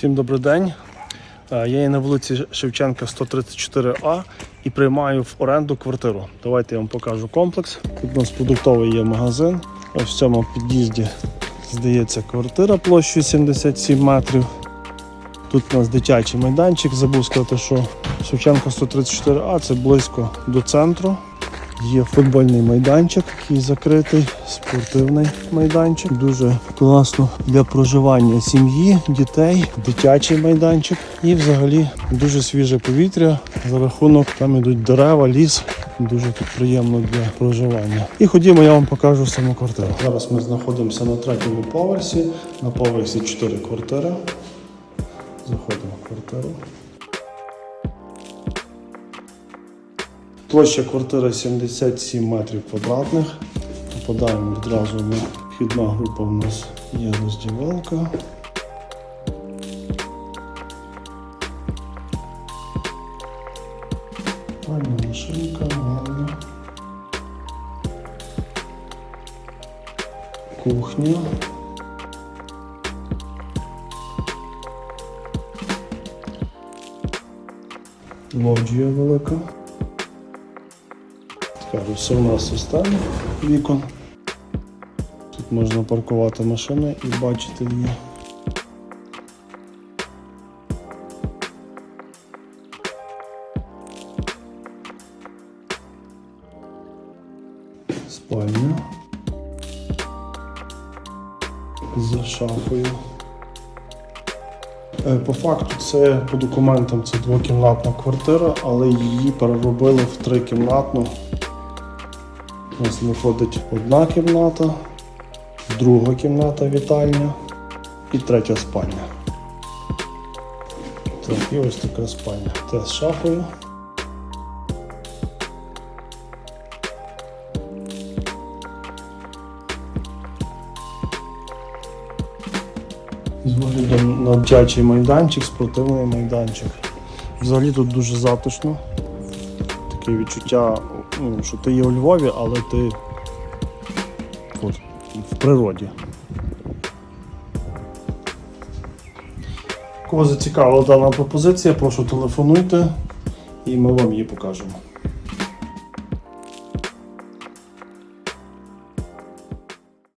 Всім добрий день. Е, Я є на вулиці Шевченка 134А і приймаю в оренду квартиру. Давайте я вам покажу комплекс. Тут у нас продуктовий є магазин. Ось в цьому під'їзді здається квартира площею 77 метрів. Тут у нас дитячий майданчик. Забув сказати, що Шевченка 134А це близько до центру. Є футбольний майданчик, який закритий, спортивний майданчик. Дуже класно для проживання сім'ї, дітей, дитячий майданчик. І взагалі дуже свіже повітря. За рахунок там ідуть дерева, ліс. Дуже тут приємно для проживання. І ходімо, я вам покажу саму квартиру. Зараз ми знаходимося на третьому поверсі. На поверсі 4 квартири. Заходимо в квартиру. Площа квартири 77 метрів квадратних. Попадаємо відразу на вхідна група у нас є роздівалка. Пальна машинка, ванна. Кухня. Лоджія велика. Кажу, все система вікон. Тут можна паркувати машини і бачити її. Спальня. За шафою. Е, По факту це по документам це двокімнатна квартира, але її переробили в трикімнатну. У нас виходить одна кімната, друга кімната вітальня і третя спальня. Так, і ось така спальня. Те з шафою. З виглядом на дитячий майданчик, спортивний майданчик. Взагалі тут дуже затишно. Таке відчуття, ну, що ти є у Львові, але ти от, в природі. Кого зацікавила дана пропозиція, прошу телефонуйте і ми вам її покажемо.